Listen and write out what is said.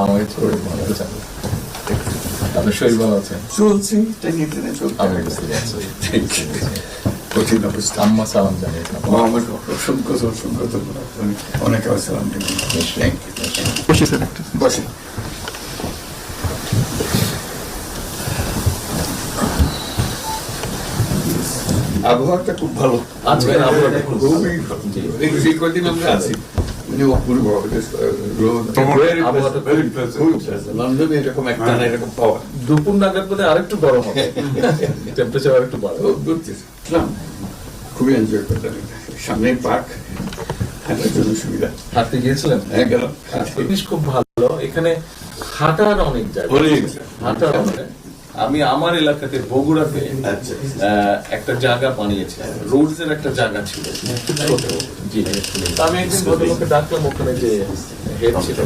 আমাকে ছোট ভালো আছেন আপনার শরীর ভালো আছেন চলছি কঠিন অবস্থা। আম্মা সালাম মোহাম্মদ অসংখ্য অসংখ্য ধন্যবাদ। অনেক থ্যাংক ইউ বসে আবহাওয়াটা খুব ভালো। আজকের আবহাওয়াটা। খুবই ভালো। এই কদিন আমরা আছি। লন্ডনে এরকম এরকম পাওয়া দুপুর নাগাদ বোধ আরেকটু গরম হবে টেম্পারেচার আরেকটু বাড়বে খুবই এনজয় করতাম সামনে পার্ক হাঁটার জন্য সুবিধা হাঁটতে গিয়েছিলেন হ্যাঁ গেলাম খুব ভালো এখানে হাঁটার অনেক জায়গা। হাঁটার অনেক আমি আমার এলাকাতে বগুড়াতে আচ্ছা। আহ, একটা জায়গা বানিয়েছি। রোডস এর একটা জায়গা ছিল। তা আমি একদিন ভদ্রলোকে ডাকলাম ওখানে যে হেড ছিল।